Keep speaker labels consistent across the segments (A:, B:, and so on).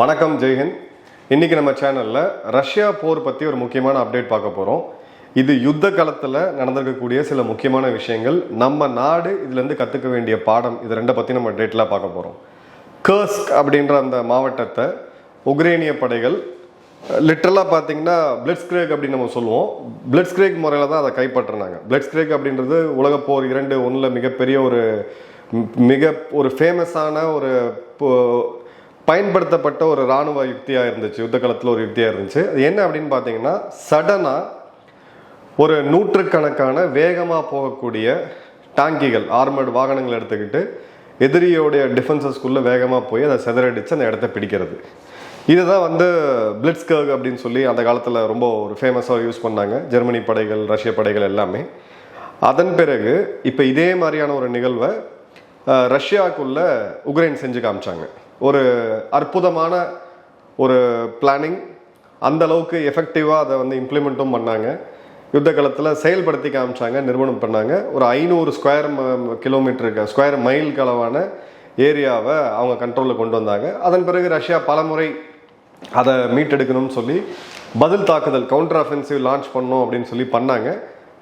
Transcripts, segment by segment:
A: வணக்கம் ஜெய்ஹிந்த் இன்றைக்கி நம்ம சேனலில் ரஷ்யா போர் பற்றி ஒரு முக்கியமான அப்டேட் பார்க்க போகிறோம் இது யுத்த காலத்தில் நடந்திருக்கக்கூடிய சில முக்கியமான விஷயங்கள். நம்ம நாடு இதுலேருந்து கற்றுக்க வேண்டிய பாடம் இது ரெண்டை பற்றி நம்ம டேட்டில் பார்க்க போகிறோம் கர்ஸ்க் அப்படின்ற அந்த மாவட்டத்தை உக்ரேனிய படைகள் லிட்டரலாக பார்த்தீங்கன்னா பிளட்ஸ்கிரேக் அப்படின்னு நம்ம சொல்லுவோம். பிளட்ஸ்கிரேக் முறையில் தான் அதை கைப்பற்றினாங்க. பிளட்ஸ்கிரேக் அப்படின்றது உலகப்போர் இரண்டு ஒன்றில் மிகப்பெரிய ஒரு மிக ஒரு ஃபேமஸான ஒரு போ- பயன்படுத்தப்பட்ட ஒரு இராணுவ யுக்தியாக இருந்துச்சு யுத்த காலத்தில் ஒரு யுக்தியாக இருந்துச்சு. அது என்ன அப்படின்னு பார்த்தீங்கன்னா சடனாக ஒரு நூற்றுக்கணக்கான வேகமாக போகக்கூடிய டாங்கிகள் ஆர்மர்டு வாகனங்கள் எடுத்துக்கிட்டு எதிரியோடைய டிஃபென்சஸ்குள்ளே வேகமாக போய் அதை சிதறடிச்சு அந்த இடத்த பிடிக்கிறது. இதுதான் வந்து பிளிட்ஸ்கர்க் அப்படின்னு சொல்லி அந்த காலத்தில் ரொம்ப ஒரு ஃபேமஸாக யூஸ் பண்ணாங்க. ஜெர்மனி படைகள் ரஷ்ய படைகள் எல்லாமே. அதன் பிறகு இப்போ இதே மாதிரியான ஒரு நிகழ்வை ரஷ்யாவுக்குள்ளே ரஷ்யாவுக்குள்ள உக்ரைன் செஞ்சு காமிச்சாங்க. ஒரு அற்புதமான ஒரு பிளானிங் அந்த அளவுக்கு எஃபெக்டிவாக அதை வந்து இம்ப்ளிமெண்ட்டும் பண்ணாங்க. யுத்த காலத்தில் செயல்படுத்தி காமிச்சாங்க நிறுவனம் பண்ணாங்க. ஒரு ஐநூறு ஸ்கொயர் கிலோமீட்டருக்கு ஸ்கொயர் மைல் அளவான ஏரியாவை அவங்க கண்ட்ரோலில் கொண்டு வந்தாங்க. அதன் பிறகு ரஷ்யா பலமுறை அதை மீட்டெடுக்கணும்னு சொல்லி பதில் தாக்குதல் கவுண்டர் அஃபென்சிவ் லான்ச் பண்ணோம் அப்படின்னு சொல்லி பண்ணாங்க.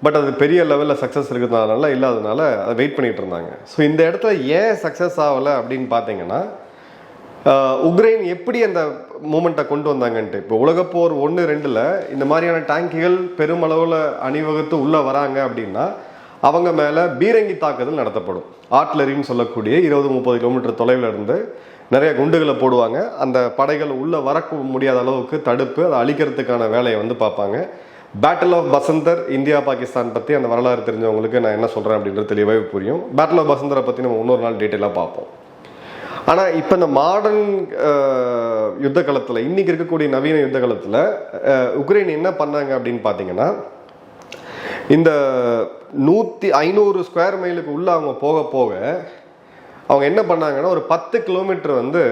A: பட் அது பெரிய லெவலில் சக்ஸஸ் இருக்கிறதுனால இல்லாததுனால அதை வெயிட் பண்ணிகிட்டு இருந்தாங்க. ஸோ இந்த இடத்துல ஏன் சக்ஸஸ் ஆகலை அப்படின்னு பார்த்தீங்கன்னா உக்ரைன் எப்படி அந்த மூமெண்ட்டை கொண்டு வந்தாங்கன்ட்டு? இப்போ உலகப்போர் ஒன்று ரெண்டில் இந்த மாதிரியான டேங்கிகள் பெருமளவில் அணிவகுத்து உள்ளே வராங்க அப்படின்னா அவங்க மேலே பீரங்கி தாக்குதல் நடத்தப்படும். ஆட்லரின்னு சொல்லக்கூடிய இருபது முப்பது கிலோமீட்டர் தொலைவில் இருந்து நிறைய குண்டுகளை போடுவாங்க. அந்த படைகள் உள்ளே வரக்க முடியாத அளவுக்கு தடுப்பு அதை அழிக்கிறதுக்கான வேலையை வந்து பார்ப்பாங்க. Battle of Basantar India Pakistan பற்றி அந்த வரலாறு தெரிஞ்சவங்களுக்கு நான் என்ன சொல்கிறேன் அப்படின்றது தெளிவாகவே புரியும். பேட்டில் ஆஃப் பசந்தரை பற்றி நம்ம இன்னொரு நாள் டீட்டெயிலாக பார்ப்போம். ஆனால் இப்போ இந்த மாடர்ன் யுத்த காலத்தில் இன்னைக்கு இருக்கக்கூடிய நவீன யுத்த காலத்தில் உக்ரைன் என்ன பண்ணாங்க அப்படின்னு பார்த்தீங்கன்னா இந்த நூற்றி ஐநூறு ஸ்கொயர் மைலுக்கு உள்ள அவங்க போக போக அவங்க என்ன பண்ணாங்கன்னா ஒரு பத்து கிலோமீட்டர் வந்து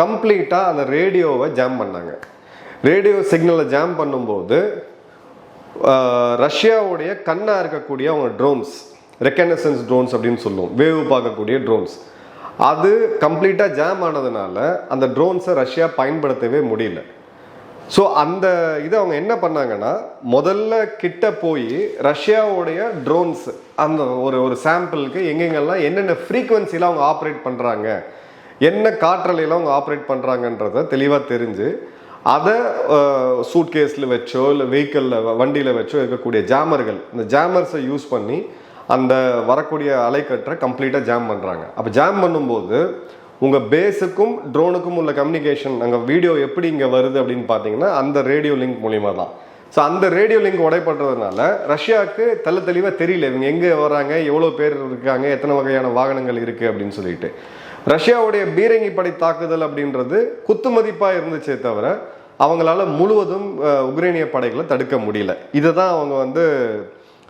A: கம்ப்ளீட்டாக அந்த ரேடியோவை ஜாம் பண்ணாங்க. ரேடியோ சிக்னலை ஜாம் பண்ணும்போது ரஷ்யாவுடைய கண்ணாக இருக்கக்கூடிய அவங்க ட்ரோன்ஸ் ரெக்கனசன்ஸ் ட்ரோன்ஸ் அப்படின்னு சொல்லுவோம். வேவு பார்க்கக்கூடிய ட்ரோன்ஸ் அது கம்ப்ளீட்டாக ஜாம் ஆனதுனால அந்த ட்ரோன்ஸை ரஷ்யா பயன்படுத்தவே முடியல. ஸோ அந்த இதை அவங்க என்ன பண்ணாங்கன்னா முதல்ல கிட்ட போய் ரஷ்யாவுடைய ட்ரோன்ஸ் அந்த ஒரு ஒரு சாம்பிளுக்கு எங்கெங்கெல்லாம் என்னென்ன ஃப்ரீக்குவென்சியில் அவங்க ஆப்ரேட் பண்ணுறாங்க என்ன காற்றலையில் அவங்க ஆப்ரேட் பண்ணுறாங்கன்றத தெளிவாக தெரிஞ்சு அதை சூட்கேஸில் வச்சோ இல்லை வெஹிக்கிளில் வண்டியில் வச்சோ இருக்கக்கூடிய ஜாமர்கள் இந்த ஜாமர்ஸை யூஸ் பண்ணி அந்த வரக்கூடிய அலைக்கற்றை கம்ப்ளீட்டாக ஜாம் பண்ணுறாங்க அப்போ ஜாம் பண்ணும்போது உங்கள் பேஸுக்கும் ட்ரோனுக்கும் உள்ள கம்யூனிகேஷன் அங்கே வீடியோ எப்படி இங்கே வருது அப்படின்னு பார்த்தீங்கன்னா அந்த ரேடியோ லிங்க் மூலிமா தான். ஸோ அந்த ரேடியோ லிங்க் உடைப்படுறதுனால ரஷ்யாவுக்கு தெள்ள தெளிவாக தெரியல. இவங்க எங்கே வராங்க எவ்வளோ பேர் இருக்காங்க எத்தனை வகையான வாகனங்கள் இருக்குது அப்படின்னு சொல்லிட்டு. ரஷ்யாவுடைய பீரங்கி படை தாக்குதல் அப்படின்றது குத்து மதிப்பாக இருந்துச்சே தவிர அவங்களால முழுவதும் உக்ரைனிய படைகளை தடுக்க முடியல. இதை தான் அவங்க வந்து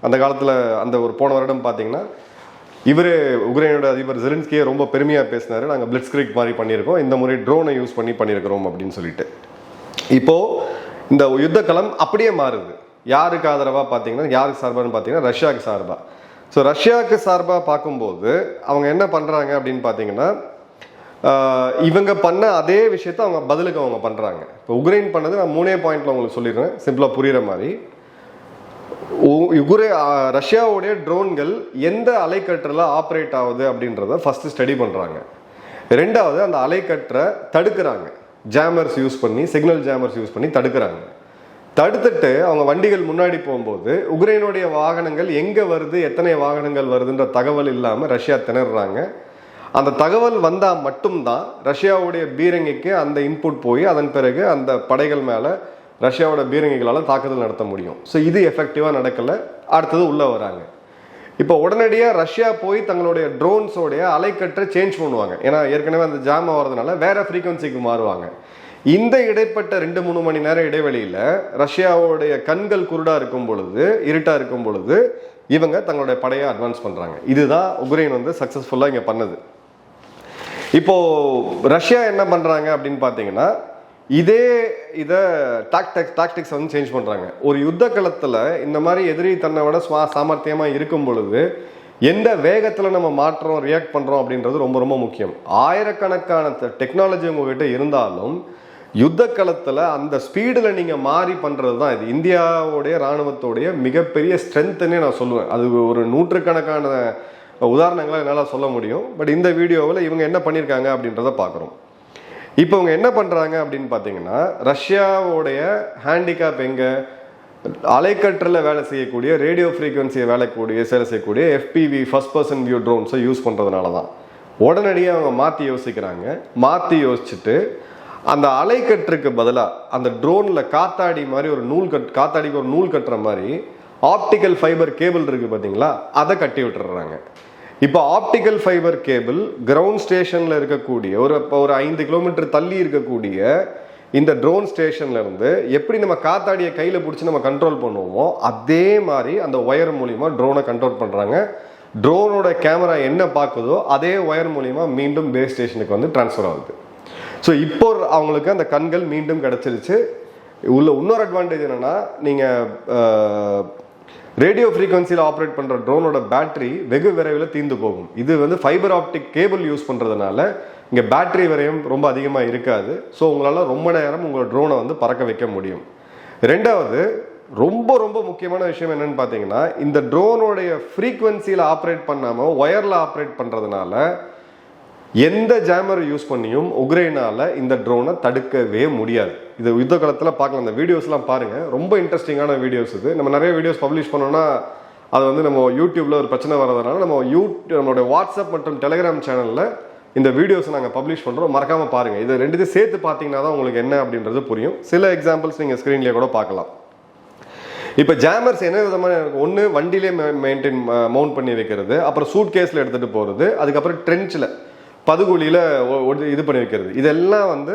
A: அந்த காலத்தில் அந்த ஒரு போன வருடம் பார்த்தீங்கன்னா இவர் உக்ரைனோட அதிபர் ஜெலின்ஸ்கியே ரொம்ப பெருமையாக பேசினாரு. நாங்கள் பிளிட்ஸ்கிரிக் மாதிரி பண்ணியிருக்கோம். இந்த முறை ட்ரோனை யூஸ் பண்ணி பண்ணியிருக்கிறோம் அப்படின்னு சொல்லிட்டு. இப்போது இந்த யுத்த களம் அப்படியே மாறுது. யாருக்கு ஆதரவாக பார்த்தீங்கன்னா யாருக்கு சார்பான்னு பார்த்தீங்கன்னா ரஷ்யாவுக்கு சார்பாக ஸோ ரஷ்யாவுக்கு சார்பாக பார்க்கும்போது அவங்க என்ன பண்ணுறாங்க அப்படின்னு பார்த்தீங்கன்னா இவங்க பண்ண அதே விஷயத்த அவங்க பதிலுக்கு அவங்க பண்ணுறாங்க இப்போ உக்ரைன் பண்ணது நான் மூணே பாயிண்ட்ல உங்களுக்கு சொல்லிடுறேன். சிம்பிளாக புரிகிற மாதிரி. உக்ரை ரஷ்யாவுடைய ட்ரோன்கள் எந்த அலைக்கற்றில் ஆப்ரேட் ஆகுது அப்படின்றத ஃபஸ்ட்டு ஸ்டடி பண்ணுறாங்க ரெண்டாவது அந்த அலைக்கற்றை தடுக்கிறாங்க. ஜாமர்ஸ் யூஸ் பண்ணி சிக்னல் ஜாமர்ஸ் யூஸ் பண்ணி தடுக்கிறாங்க. தடுத்துட்டு அவங்க வண்டிகள் முன்னாடி போகும்போது உக்ரைனுடைய வாகனங்கள் எங்கே வருது எத்தனை வாகனங்கள் வருதுன்ற தகவல் இல்லாமல் ரஷ்யா திணறாங்க அந்த தகவல் வந்தால் மட்டும்தான் ரஷ்யாவுடைய பீரங்கிக்கு அந்த இன்புட் போய் அதன் பிறகு அந்த படைகள் மேலே ரஷ்யாவோட பீரங்கிகளால் தாக்குதல் நடத்த முடியும். ஸோ இது எஃபெக்டிவாக நடக்கலை. அடுத்தது உள்ளே வராங்க. இப்போ உடனடியாக ரஷ்யா போய் தங்களுடைய ட்ரோன்ஸோடைய அலைக்கற்றை சேஞ்ச் பண்ணுவாங்க. ஏன்னா ஏற்கனவே அந்த ஜாம் ஆகிறதுனால வேற ஃப்ரீக்வன்சிக்கு மாறுவாங்க. இந்த இடைப்பட்ட ரெண்டு மூணு மணி நேரம் இடைவெளியில் ரஷ்யாவோடைய கண்கள் குருடாக இருக்கும் பொழுது இருட்டாக இருக்கும் பொழுது இவங்க தங்களுடைய படையை அட்வான்ஸ் பண்ணுறாங்க இதுதான் உக்ரைன் வந்து சக்ஸஸ்ஃபுல்லாக இங்கே பண்ணது. இப்போ ரஷ்யா என்ன பண்ணுறாங்க அப்படின்னு பார்த்தீங்கன்னா இதே இதை டாக்டிக்ஸ் டாக்டிக்ஸ் வந்து சேஞ்ச் பண்ணுறாங்க ஒரு யுத்த களத்தில் இந்த மாதிரி எதிரி தன்னை விட சுவா சாமர்த்தியமாக இருக்கும் பொழுது எந்த வேகத்தில் நம்ம மாற்றோம் ரியாக்ட் பண்ணுறோம் அப்படின்றது ரொம்ப ரொம்ப முக்கியம். ஆயிரக்கணக்கான டெக்னாலஜி உங்ககிட்ட இருந்தாலும் யுத்த களத்தில் அந்த ஸ்பீடில் நீங்கள் மாறி பண்ணுறது தான் இது. இந்தியாவுடைய இராணுவத்துடைய மிகப்பெரிய ஸ்ட்ரென்த்துன்னே நான் சொல்லுவேன். அது ஒரு நூற்றுக்கணக்கான உதாரணங்களை என்னால் சொல்ல முடியும். பட் இந்த வீடியோவில் இவங்க என்ன பண்ணியிருக்காங்க அப்படின்றத பார்க்குறோம். இப்போ அவங்க என்ன பண்ணுறாங்க அப்படின்னு பார்த்தீங்கன்னா ரஷ்யாவோடைய ஹேண்டிகேப் எங்கே? அலைக்கற்றில் வேலை செய்யக்கூடிய ரேடியோ ஃப்ரீக்வன்சியை வேலைக்கூடிய சேலை செய்யக்கூடிய எஃபிவி ஃபர்ஸ்ட் பர்சன் வியூ ட்ரோன்ஸை யூஸ் பண்ணுறதுனால தான் உடனடியாக அவங்க மாற்றி யோசிக்கிறாங்க. மாற்றி யோசிச்சுட்டு அந்த அலைக்கற்றுக்கு பதிலாக அந்த ட்ரோனில் காத்தாடி மாதிரி ஒரு நூல் கட் காத்தாடிக்கு ஒரு நூல் கட்டுற மாதிரி ஆப்டிக்கல் ஃபைபர் கேபிள் இருக்குது பார்த்தீங்களா அதை கட்டி விட்டுறாங்க. இப்போ ஆப்டிக்கல் ஃபைபர் கேபிள் கிரவுண்ட் ஸ்டேஷனில் இருக்கக்கூடிய ஒரு இப்போ ஒரு ஐந்து கிலோமீட்டர் தள்ளி இருக்கக்கூடிய இந்த ட்ரோன் ஸ்டேஷன்ல இருந்து எப்படி நம்ம காத்தாடியை கையில் பிடிச்சி நம்ம கண்ட்ரோல் பண்ணுவோமோ அதே மாதிரி அந்த ஒயர் மூலிமா ட்ரோனை கண்ட்ரோல் பண்ணுறாங்க ட்ரோனோட கேமரா என்ன பார்க்குதோ அதே ஒயர் மூலிமா மீண்டும் பேஸ் ஸ்டேஷனுக்கு வந்து ட்ரான்ஸ்ஃபர் ஆகுது. ஸோ இப்போ அவங்களுக்கு அந்த கண்கள் மீண்டும் கிடச்சிருச்சு. உள்ள இன்னொரு அட்வான்டேஜ் என்னென்னா நீங்கள் ரேடியோ ஃப்ரீக்வன்சியில் ஆப்ரேட் பண்ணுற ட்ரோனோட பேட்டரி வெகு விரைவில் தீர்ந்து போகும். இது வந்து ஃபைபர் ஆப்டிக் கேபிள் யூஸ் பண்ணுறதுனால இங்கே பேட்டரி விரையும் ரொம்ப அதிகமாக இருக்காது. ஸோ உங்களால் ரொம்ப நேரம் உங்கள் ட்ரோனை வந்து பறக்க வைக்க முடியும். ரெண்டாவது ரொம்ப ரொம்ப முக்கியமான விஷயம் என்னன்னு பார்த்தீங்கன்னா இந்த ட்ரோனோடைய ஃப்ரீக்வன்சியில் ஆப்ரேட் பண்ணாமல் ஒயரில் ஆப்ரேட் பண்ணுறதுனால எந்த ஜாமரை யூஸ் பண்ணியும் உக்ரைனால இந்த ட்ரோனை தடுக்கவே முடியாது. இது யுத்த காலத்தில் பார்க்கலாம். இந்த வீடியோஸ்லாம் பாருங்க. ரொம்ப இன்ட்ரெஸ்டிங்கான வீடியோஸ் இது. நம்ம நிறைய வீடியோஸ் பப்ளிஷ் பண்ணோம்னா அது வந்து நம்ம யூடியூப்ல ஒரு பிரச்சனை வரதுனால நம்ம யூ நம்மளுடைய வாட்ஸ்அப் மற்றும் டெலிகிராம் சேனலில் இந்த வீடியோஸ் நாங்கள் பப்ளிஷ் பண்ணுறோம் மறக்காம பாருங்க. இது ரெண்டுத்தையும் சேர்த்து பார்த்தீங்கன்னா தான் உங்களுக்கு என்ன அப்படின்றது புரியும். சில எக்ஸாம்பிள்ஸ் நீங்கள் ஸ்க்ரீன்லேயே கூட பார்க்கலாம். இப்போ ஜாமர்ஸ் என்ன விதமான ஒன்று வண்டியிலே மெயின்டைன் மவுண்ட் பண்ணி வைக்கிறது அப்புறம் சூட் கேஸில் எடுத்துகிட்டு போகிறது அதுக்கப்புறம் ட்ரென்ச்சில் பதுகுழியில் இது பண்ணி வைக்கிறது இதெல்லாம் வந்து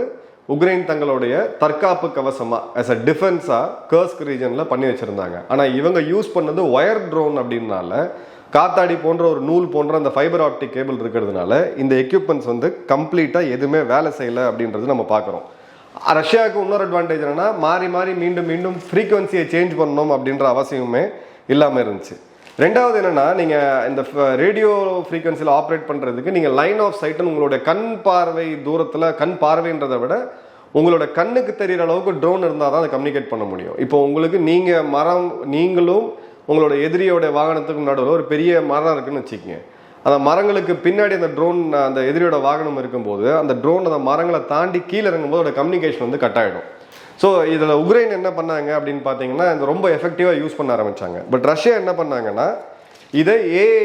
A: உக்ரைன் தங்களுடைய தற்காப்பு கவசமாக as அ டிஃபென்ஸாக கர்ஸ்க் ரீஜனில் பண்ணி வச்சுருந்தாங்க. ஆனால் இவங்க யூஸ் பண்ணது ஒயர் ட்ரோன் அப்படின்னால காத்தாடி போன்ற ஒரு நூல் போன்ற அந்த ஃபைபர் ஆப்டிக் கேபிள் இருக்கிறதுனால இந்த எக்யூப்மெண்ட்ஸ் வந்து கம்ப்ளீட்டாக எதுவுமே வேலை செய்யலை அப்படின்றது நம்ம பார்க்குறோம். ரஷ்யாவுக்கு இன்னொரு அட்வான்டேஜ் என்னன்னா மாறி மாறி மீண்டும் மீண்டும் ஃப்ரீக்குவன்சியை சேஞ்ச் பண்ணணும் அப்படின்ற அவசியமே இல்லாமல் இருந்துச்சு. ரெண்டாவது என்னன்னா நீங்க இந்த ரேடியோ ஃப்ரீக்வன்சியில் ஆப்ரேட் பண்றதுக்கு நீங்க லைன் ஆஃப் சைட்னு உங்களோட கண் பார்வை தூரத்தில் கண் பார்வைன்றதை விட உங்களோட கண்ணுக்கு தெரிகிற அளவுக்கு ட்ரோன் இருந்தால் தான் அதை கம்யூனிகேட் பண்ண முடியும். இப்போ உங்களுக்கு நீங்க மரம் நீங்களும் உங்களோட எதிரியோட வாகனத்துக்கு நடுவில் ஒரு பெரிய மரம் இருக்குன்னு வச்சுக்கோங்க. அந்த மரங்களுக்கு பின்னாடி அந்த ட்ரோன் அந்த எதிரியோட வாகனம் இருக்கும்போது அந்த ட்ரோன் அந்த மரங்களை தாண்டி கீழே இறங்கும்போது அதோட கம்யூனிகேஷன் வந்து கட் ஆகிடும் ஸோ இதில் உக்ரைன் என்ன பண்ணாங்க அப்படின்னு பார்த்தீங்கன்னா இது ரொம்ப எஃபெக்டிவாக யூஸ் பண்ண ஆரம்பித்தாங்க பட் ரஷ்யா என்ன பண்ணாங்கன்னா இதை ஏஐ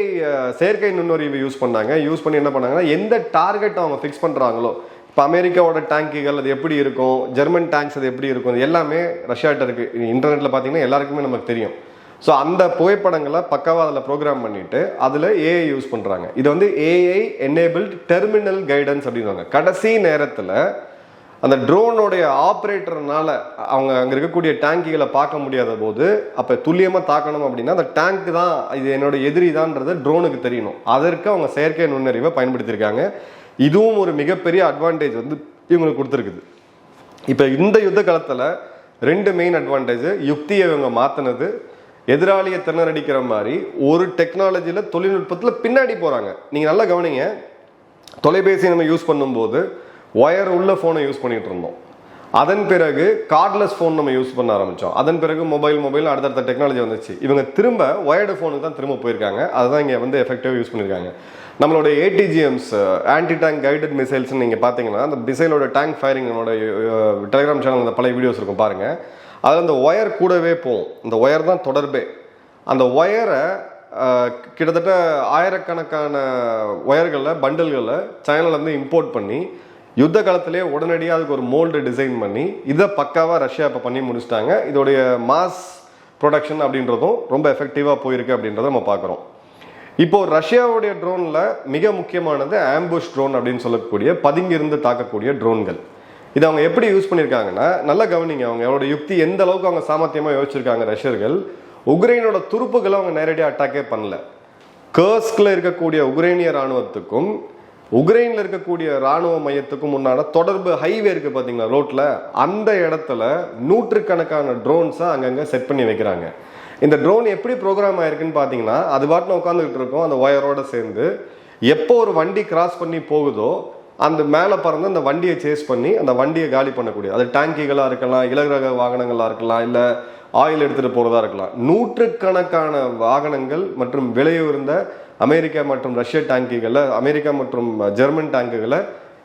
A: செயற்கை நுண்ணறிவு யூஸ் பண்ணாங்க. யூஸ் பண்ணி என்ன பண்ணாங்கன்னா எந்த டார்கெட் அவங்க ஃபிக்ஸ் பண்ணுறாங்களோ இப்போ அமெரிக்காவோட டேங்குகள் அது எப்படி இருக்கும்? ஜெர்மன் டேங்க்ஸ் அது எப்படி இருக்கும்? இது எல்லாமே ரஷ்யாட்ட இருக்குது இன்டர்நெட்டில் பார்த்தீங்கன்னா எல்லாருக்குமே நமக்கு தெரியும். ஸோ அந்த புகைப்படங்களை பக்காவாக அதில் ப்ரோக்ராம் பண்ணிவிட்டு அதில் ஏஐ யூஸ் பண்ணுறாங்க இது வந்து ஏஐ எனேபிள்ட் டெர்மினல் கைடன்ஸ் அப்படின்வாங்க கடைசி நேரத்தில் அந்த ட்ரோனோடைய ஆப்ரேட்டர்னால அவங்க அங்கே இருக்கக்கூடிய டேங்கிகளை பார்க்க முடியாத போது அப்போ துல்லியமாக தாக்கணும் அப்படின்னா அந்த டேங்க் தான் இது என்னோட எதிரி தான்ன்றது ட்ரோனுக்கு தெரியணும். அதற்கு அவங்க செயற்கை நுண்ணறிவை பயன்படுத்தியிருக்காங்க. இதுவும் ஒரு மிகப்பெரிய அட்வான்டேஜ் வந்து இவங்களுக்கு கொடுத்துருக்குது. இப்போ இந்த யுத்த காலத்தில் ரெண்டு மெயின் அட்வான்டேஜ் யுக்தியை இவங்க மாற்றினது எதிராளியை திணறடிக்கிற மாதிரி ஒரு டெக்னாலஜியில் தொழில்நுட்பத்தில் பின்னாடி போகிறாங்க நீங்கள் நல்லா கவனிங்க தொலைபேசி நம்ம யூஸ் பண்ணும்போது ஒயர் உள்ள ஃபோனை யூஸ் பண்ணிட்டு இருந்தோம். அதன் பிறகு கார்ட்லெஸ் ஃபோன் நம்ம யூஸ் பண்ண ஆரம்பித்தோம் அதன் பிறகு மொபைல் மொபைல் அடுத்தடுத்த டெக்னாலஜி வந்துச்சு. இவங்க திரும்ப ஒயர்டு ஃபோனுக்கு தான் திரும்ப போயிருக்காங்க. அதுதான் இங்கே வந்து எஃபெக்டிவாக யூஸ் பண்ணியிருக்காங்க நம்மளோட ATGMs anti tank guided missiles நீங்கள் பார்த்தீங்கன்னா அந்த மிசைலோட டேங்க் ஃபயரிங் நம்மளோட டெலிகிராம் சேனல் அந்த பழைய வீடியோஸ் இருக்கும் பாருங்கள் அதில் அந்த ஒயர் கூடவே போகும். இந்த ஒயர் தான் தொடர்பே. அந்த ஒயரை கிட்டத்தட்ட ஆயிரக்கணக்கான ஒயர்களில் பண்டல்களை சைனாலேருந்து இம்போர்ட் பண்ணி யுத்த காலத்திலே உடனடியாக அதுக்கு ஒரு மோல்டு டிசைன் பண்ணி இதை பக்காவாக ரஷ்யா இப்போ பண்ணி முடிச்சிட்டாங்க. இதோடைய மாஸ் ப்ரொடக்ஷன் அப்படின்றதும் ரொம்ப எஃபெக்டிவாக போயிருக்கு அப்படின்றத நம்ம பார்க்குறோம். இப்போ ரஷ்யாவுடைய ட்ரோனில் மிக முக்கியமானது ஆம்புஷ் ட்ரோன் அப்படின்னு சொல்லக்கூடிய பதுங்கிருந்து தாக்கக்கூடிய ட்ரோன்கள் இதை அவங்க எப்படி யூஸ் பண்ணியிருக்காங்கன்னா நல்லா கவனிங்க அவங்க அவங்களோட யுக்தி எந்த அளவுக்கு அவங்க சாமர்த்தியமாக யோசிச்சிருக்காங்க ரஷ்யர்கள் உக்ரைனோட துருப்புகளை அவங்க நேரடியாக அட்டாக்கே பண்ணல. கர்ஸ்கில் இருக்கக்கூடிய உக்ரைனிய ராணுவத்துக்கும் உக்ரைனில் இருக்கக்கூடிய ராணுவ மையத்துக்கும் முன்னாடி தொடர்பு ஹைவே இருக்கு பார்த்தீங்களா ரோட்டில் அந்த இடத்துல நூற்றுக்கணக்கான ட்ரோன்ஸை அங்கங்கே செட் பண்ணி வைக்கிறாங்க. இந்த ட்ரோன் எப்படி ப்ரோக்ராம் ஆயிருக்குன்னு பார்த்தீங்கன்னா அது பாட்டில் உட்காந்துக்கிட்டு இருக்கோம் அந்த ஒயரோட சேர்ந்து. எப்போ ஒரு வண்டி கிராஸ் பண்ணி போகுதோ அந்த மேலே பறந்து அந்த வண்டியை சேஸ் பண்ணி அந்த வண்டியை காலி பண்ணக்கூடிய. அது டேங்கிகளாக இருக்கலாம் இலகுரக வாகனங்களாக இருக்கலாம் இல்லை ஆயில் எடுத்துகிட்டு போகிறதா இருக்கலாம். நூற்றுக்கணக்கான வாகனங்கள் மற்றும் விலையுயர்ந்த அமெரிக்கா மற்றும் ரஷ்ய டேங்குகளை அமெரிக்கா மற்றும் ஜெர்மன் டேங்குகளை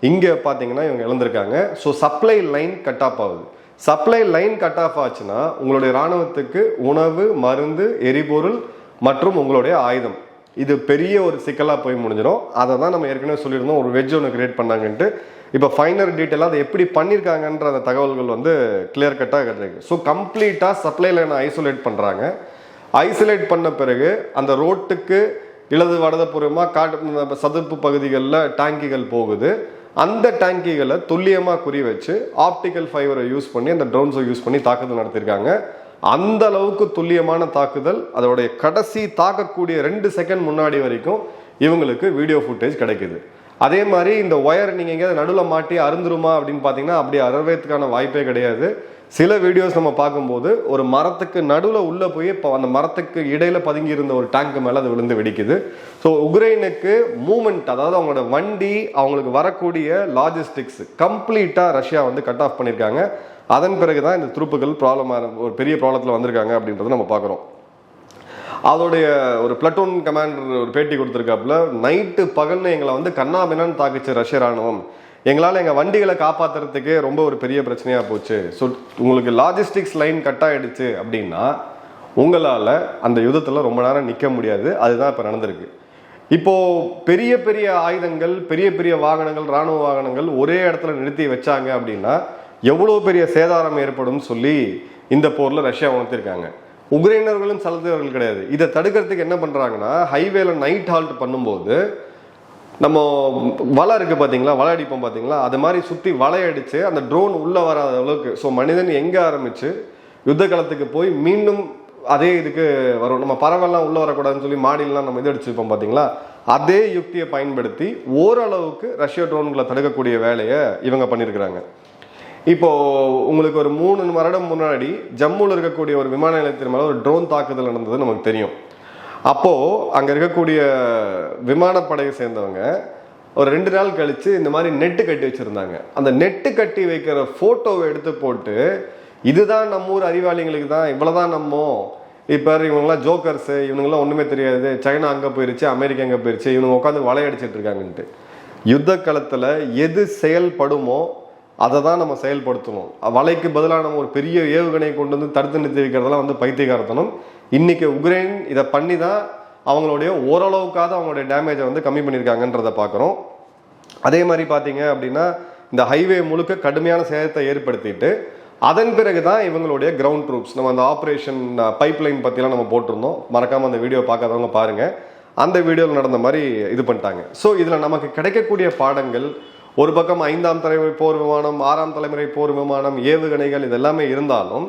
A: இங்கே பார்த்தீங்கன்னா இவங்க இழந்திருக்காங்க. So supply line cut off ஆகுது. சப்ளை லைன் கட் ஆஃப் ஆச்சுன்னா உங்களுடைய இராணுவத்துக்கு உணவு மருந்து எரிபொருள் மற்றும் உங்களுடைய ஆயுதம். இது பெரிய ஒரு சிக்கலாக போய் முடிஞ்சிடும். அதை தான் நம்ம ஏற்கனவே சொல்லியிருந்தோம். ஒரு வெஜ் ஒன்று கிரியேட் பண்ணாங்கன்ட்டு. இப்போ ஃபைனல் டீட்டெயிலாக அதை எப்படி பண்ணியிருக்காங்கன்ற அந்த தகவல்கள் வந்து கிளியர் கட்டாக கிடையாது ஸோ கம்ப்ளீட்டாக சப்ளை லைனை ஐசோலேட் பண்ணுறாங்க ஐசோலேட் பண்ண பிறகு அந்த ரோட்டுக்கு இடது வடதுபுறமாக காட்டு சதுப்பு பகுதிகளில் டேங்கிகள் போகுது. அந்த டேங்கிகளை துல்லியமாக குறி வச்சு ஆப்டிக்கல் ஃபைபரை யூஸ் பண்ணி அந்த ட்ரோன்ஸை யூஸ் பண்ணி தாக்குதல் நடத்தியிருக்காங்க அந்த அளவுக்கு துல்லியமான தாக்குதல் அதோடைய கடைசி தாக்கக்கூடிய ரெண்டு செகண்ட் முன்னாடி வரைக்கும் இவங்களுக்கு வீடியோ ஃபுட்டேஜ் கிடைக்குது. அதே மாதிரி இந்த ஒயர் நீங்கள் எங்கேயாவது நடுவில் மாட்டி அருந்துருமா அப்படின்னு பார்த்தீங்கன்னா அப்படி அறவேத்துக்கான வாய்ப்பே கிடையாது. சில வீடியோஸ் நம்ம பார்க்கும்போது ஒரு மரத்துக்கு நடுவில் உள்ளே போய் இப்போ அந்த மரத்துக்கு இடையில் பதுங்கி இருந்த ஒரு டேங்க் மேலே அது விழுந்து வெடிக்குது. ஸோ உக்ரைனுக்கு மூமெண்ட் அதாவது அவங்களோட வண்டி அவங்களுக்கு வரக்கூடிய லாஜிஸ்டிக்ஸ் கம்ப்ளீட்டாக ரஷ்யா வந்து கட் ஆஃப் பண்ணியிருக்காங்க அதன் பிறகு தான் இந்த துருப்புகள் ப்ராப்ளமாக ஒரு பெரிய ப்ராப்ளத்தில் வந்திருக்காங்க அப்படின்றத நம்ம பார்க்குறோம். அதோடைய ஒரு பிளட்டூன் கமாண்டர் ஒரு பேட்டி கொடுத்துருக்காப்புல நைட்டு பகல்னு எங்களை வந்து கண்ணாபின்னான்னு தாக்குச்சு ரஷ்ய ராணுவம் எங்களால் எங்கள் வண்டிகளை காப்பாற்றுறதுக்கே ரொம்ப ஒரு பெரிய பிரச்சனையாக போச்சு. ஸோ உங்களுக்கு லாஜிஸ்டிக்ஸ் லைன் கட் ஆகிடுச்சு அப்படின்னா உங்களால் அந்த யுத்தத்தில் ரொம்ப நேரம் நிற்க முடியாது. அதுதான் இப்போ நடந்திருக்கு. இப்போது பெரிய பெரிய ஆயுதங்கள் பெரிய பெரிய வாகனங்கள் ராணுவ வாகனங்கள் ஒரே இடத்துல நிறுத்தி வச்சாங்க அப்படின்னா எவ்வளோ பெரிய சேதாரம் ஏற்படும் சொல்லி இந்த போரில் ரஷ்யா உணர்த்திருக்காங்க. உக்ரைனர்களும் சலந்தவர்கள் கிடையாது. இதை தடுக்கிறதுக்கு என்ன பண்ணுறாங்கன்னா ஹைவேல நைட் ஹால்ட் பண்ணும்போது நம்ம வலை இருக்குது பார்த்தீங்களா வலை அடிப்போம் பார்த்தீங்களா அது மாதிரி சுற்றி வலை அடித்து அந்த ட்ரோன் உள்ளே வராத அளவுக்கு ஸோ மனிதன் எங்கே ஆரம்பித்து யுத்த களத்துக்கு போய் மீண்டும் அதே இதுக்கு வரும். நம்ம பறவைலாம் உள்ளே வரக்கூடாதுன்னு சொல்லி மாடிலாம் நம்ம இது அடிச்சிருப்போம் பார்த்தீங்களா அதே யுக்தியை பயன்படுத்தி ஓரளவுக்கு ரஷ்ய ட்ரோன்களை தடுக்கக்கூடிய வேலையை இவங்க பண்ணியிருக்கிறாங்க இப்போ உங்களுக்கு ஒரு மூணு வருடம் முன்னாடி ஜம்முவில் இருக்கக்கூடிய ஒரு விமான நிலையத்தின் மேலே ஒரு ட்ரோன் தாக்குதல் நடந்தது நமக்கு தெரியும். அப்போ அங்க இருக்கக்கூடிய விமானப்படையை சேர்ந்தவங்க ஒரு ரெண்டு நாள் கழிச்சு இந்த மாதிரி நெட்டு கட்டி வச்சிருந்தாங்க. அந்த நெட்டு கட்டி வைக்கிற போட்டோவை எடுத்து போட்டு இதுதான் நம்ம ஊர் அறிவாளிங்களுக்கு தான் இவ்வளவுதான் நம்ம இப்போ இவங்கெல்லாம் ஜோக்கர்ஸு இவனுங்களாம் ஒன்றுமே தெரியாது. சைனா அங்கே போயிருச்சு அமெரிக்கா அங்கே போயிருச்சு இவனுங்க உட்காந்து வலையடிச்சிட்டு இருக்காங்கன்ட்டு. யுத்த களத்தில் எது செயல்படுமோ அதை தான் நம்ம செயல்படுத்தணும். வலைக்கு பதிலாக நம்ம ஒரு பெரிய ஏவுகணையை கொண்டு வந்து தடுத்து நிறுத்தி வைக்கிறதெல்லாம் வந்து பைத்தியகாரத்தனம். இன்றைக்கி உக்ரைன் இதை பண்ணி தான் அவங்களுடைய ஓரளவுக்காவது அவங்களுடைய டேமேஜை வந்து கம்மி பண்ணியிருக்காங்கன்றதை பார்க்குறோம். அதே மாதிரி பார்த்தீங்க அப்படின்னா இந்த ஹைவே முழுக்க கடுமையான சேதத்தை ஏற்படுத்திட்டு அதன் பிறகு தான் இவங்களுடைய கிரவுண்ட் ட்ரூப்ஸ் நம்ம அந்த ஆப்ரேஷன் பைப்லைன் பற்றிலாம் நம்ம போட்டிருந்தோம். மறக்காமல் அந்த வீடியோ பார்க்காதவங்க பாருங்கள் அந்த வீடியோவில் நடந்த மாதிரி இது பண்ணிட்டாங்க. ஸோ இதில் நமக்கு கிடைக்கக்கூடிய பாடங்கள் ஒரு பக்கம் ஐந்தாம் தலைமுறை போர் விமானம் ஆறாம் தலைமுறை போர் விமானம் ஏவுகணைகள் இது எல்லாமே இருந்தாலும்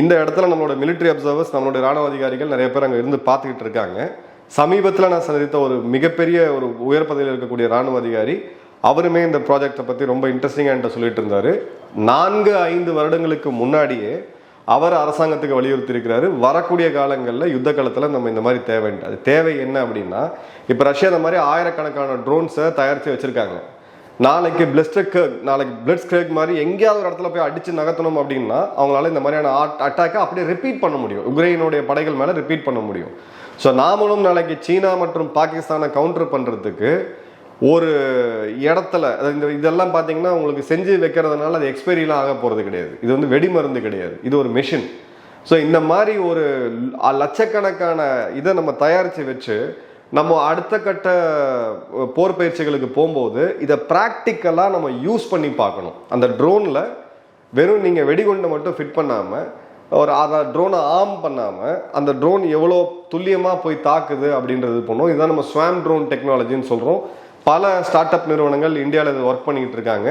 A: இந்த இடத்துல நம்மளோட மிலிட்ரி அப்சர்வர்ஸ் நம்மளுடைய ராணுவ அதிகாரிகள் நிறைய பேர் அங்கே இருந்து பார்த்துக்கிட்டு இருக்காங்க. சமீபத்தில் நான் சந்தித்த ஒரு மிகப்பெரிய ஒரு உயர் பதவியில் இருக்கக்கூடிய ராணுவ அதிகாரி அவருமே இந்த ப்ராஜெக்டை பற்றி ரொம்ப இன்ட்ரெஸ்டிங்காக என்கிட்ட சொல்லிட்டு இருந்தார். நான்கு ஐந்து வருடங்களுக்கு முன்னாடியே அவர் அரசாங்கத்துக்கு வலியுறுத்தி இருக்கிறாரு வரக்கூடிய காலங்களில் யுத்த காலத்தில் நம்ம இந்த மாதிரி தேவைன்ட்டு அது தேவை என்ன அப்படின்னா இப்போ ரஷ்யா இந்த மாதிரி ஆயிரக்கணக்கான ட்ரோன்ஸை தயாரித்து வச்சுருக்காங்க. நாளைக்கு பிளஸ்டர் நாளைக்கு பிளட் ஸ்க்ரேக் மாதிரி எங்கேயாவது ஒரு இடத்துல போய் அடிச்சு நகர்த்தணும் அப்படின்னா அவங்களால இந்த மாதிரியான அட்டாக்கை அப்படியே ரிப்பீட் பண்ண முடியும். உக்ரைனுடைய படைகள் மேலே ரிப்பீட் பண்ண முடியும். ஸோ நாமளும் நாளைக்கு சீனா மற்றும் பாகிஸ்தானை கவுண்டர் பண்ணுறதுக்கு ஒரு இடத்துல அதாவது இந்த இதெல்லாம் பார்த்தீங்கன்னா உங்களுக்கு செஞ்சு வைக்கிறதுனால அது எக்ஸ்பைரியெலாம் ஆக போகிறது கிடையாது. இது வந்து வெடி மருந்து கிடையாது. இது ஒரு மிஷின் ஸோ இந்த மாதிரி ஒரு லட்சக்கணக்கான இதை நம்ம தயாரித்து வச்சு நம்ம அடுத்த கட்ட போர் பயிற்சிகளுக்கு போகும்போது இதை ப்ராக்டிக்கலாக நம்ம யூஸ் பண்ணி பார்க்கணும். அந்த ட்ரோனில் வெறும் நீங்கள் வெடிகுண்டை மட்டும் ஃபிட் பண்ணாமல் ஒரு அதை ட்ரோனை ஆம் பண்ணாமல் அந்த ட்ரோன் எவ்வளோ துல்லியமாக போய் தாக்குது அப்படின்றது பண்ணும் இதுதான் நம்ம ஸ்வாம் ட்ரோன் டெக்னாலஜின்னு சொல்கிறோம் பல ஸ்டார்ட் அப் நிறுவனங்கள் இந்தியாவில் இது ஒர்க் பண்ணிக்கிட்டு இருக்காங்க.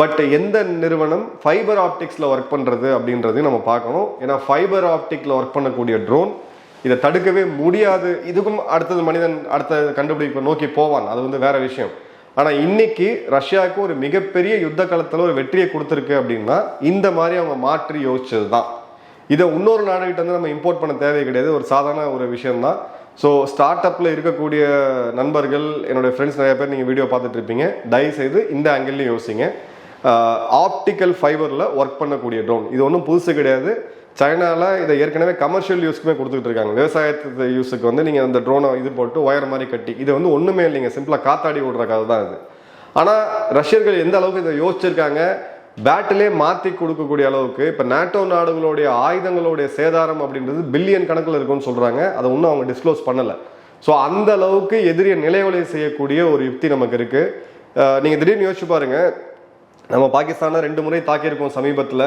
A: பட் எந்த நிறுவனம் ஃபைபர் ஆப்டிக்ஸில் ஒர்க் பண்ணுறது அப்படின்றதையும் நம்ம பார்க்கணும். ஏன்னா ஃபைபர் ஆப்டிக்கில் ஒர்க் பண்ணக்கூடிய ட்ரோன் இதை தடுக்கவே முடியாது. இதுக்கும் அடுத்தது மனிதன் அடுத்த கண்டுபிடிப்பை நோக்கி போவான். அது வந்து வேற விஷயம். ஆனால் இன்னைக்கு ரஷ்யாவுக்கு ஒரு மிகப்பெரிய யுத்த காலத்தில் ஒரு வெற்றியை கொடுத்துருக்கு அப்படின்னா இந்த மாதிரி அவங்க மாற்றி யோசிச்சது தான் இதை இன்னொரு நாடுகிட்ட வந்து நம்ம இம்போர்ட் பண்ண தேவை கிடையாது. ஒரு சாதாரண ஒரு விஷயம் தான் ஸோ ஸ்டார்ட் அப்பில் இருக்கக்கூடிய நண்பர்கள் என்னுடைய ஃப்ரெண்ட்ஸ் நிறைய பேர் நீங்கள் வீடியோ பார்த்துட்டு இருப்பீங்க. தயவுசெய்து இந்த ஆங்கிள்லையும் யோசிங்க. ஆப்டிக்கல் ஃபைபரில் ஒர்க் பண்ணக்கூடிய ட்ரோன் இது ஒன்றும் புதுசு கிடையாது. சைனாவில் இதை ஏற்கனவே கமர்ஷியல் யூஸ்க்குமே கொடுத்துட்டு இருக்காங்க. விவசாயத்து யூஸுக்கு வந்து நீங்கள் அந்த ட்ரோனை இது போட்டு ஒயர் மாதிரி கட்டி இது வந்து ஒன்றுமே இல்லைங்க. சிம்பிளாக காத்தாடி விடுற கதை தான் இது ஆனால் ரஷ்யர்கள் எந்த அளவுக்கு இதை யோசிச்சிருக்காங்க? பேட்டிலே மாற்றி கொடுக்கக்கூடிய அளவுக்கு இப்போ நேட்டோ நாடுகளுடைய ஆயுதங்களுடைய சேதாரம் அப்படின்றது பில்லியன் கணக்கில் இருக்குன்னு சொல்கிறாங்க அதை இன்னும் அவங்க டிஸ்க்ளோஸ் பண்ணலை. ஸோ அந்த அளவுக்கு எதிரியை நிலைவலை செய்யக்கூடிய ஒரு யுக்தி நமக்கு இருக்குது நீங்கள் திடீர்னு யோசிச்சு பாருங்கள் நம்ம பாகிஸ்தானை ரெண்டு முறை தாக்கியிருக்கோம் சமீபத்தில்.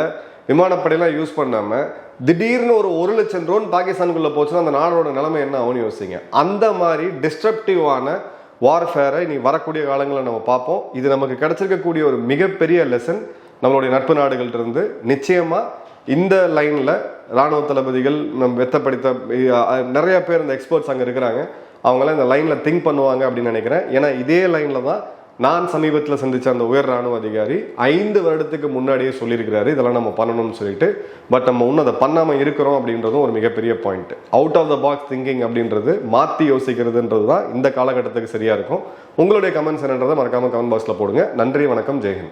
A: விமானப்படையெல்லாம் யூஸ் பண்ணாமல் திடீர்னு ஒரு ஒரு லட்சம் ட்ரோன் பாகிஸ்தானுக்குள்ளே போச்சுன்னா அந்த நாடோட நிலைமை என்ன ஆகும்னு யோசிங்க. அந்த மாதிரி டிஸ்ட்ரப்டிவான வார்ஃபேரை இனி வரக்கூடிய காலங்களில் நம்ம பார்ப்போம். இது நமக்கு கிடைச்சிருக்கக்கூடிய ஒரு மிகப்பெரிய லெசன் நம்மளுடைய நட்பு நாடுகள்ட்ட இருந்து இந்த லைனில் ராணுவ தளபதிகள் நம் வெத்தப்படுத்த நிறைய பேர் இந்த எக்ஸ்பர்ட்ஸ் அங்கே இருக்கிறாங்க. அவங்களாம் இந்த லைனில் திங்க் பண்ணுவாங்க அப்படின்னு நினைக்கிறேன். ஏன்னா இதே லைனில் தான் நான் சமீபத்தில் சந்தித்த அந்த உயர் ராணுவ அதிகாரி ஐந்து வருடத்துக்கு முன்னாடியே சொல்லியிருக்கிறாரு. இதெல்லாம் நம்ம பண்ணணும்னு சொல்லிட்டு. பட் நம்ம இன்னும் அதை பண்ணாமல் இருக்கிறோம் அப்படின்றதும் ஒரு மிகப்பெரிய point out of the box thinking அப்படின்றது மாற்றி யோசிக்கிறதுன்றது தான் இந்த காலகட்டத்துக்கு சரியாக இருக்கும். உங்களுடைய கமெண்ட்ஸ் என்னன்றதை மறக்காமல் கமெண்ட் பாக்ஸில் போடுங்க. நன்றி வணக்கம் ஜெயஹிந்த்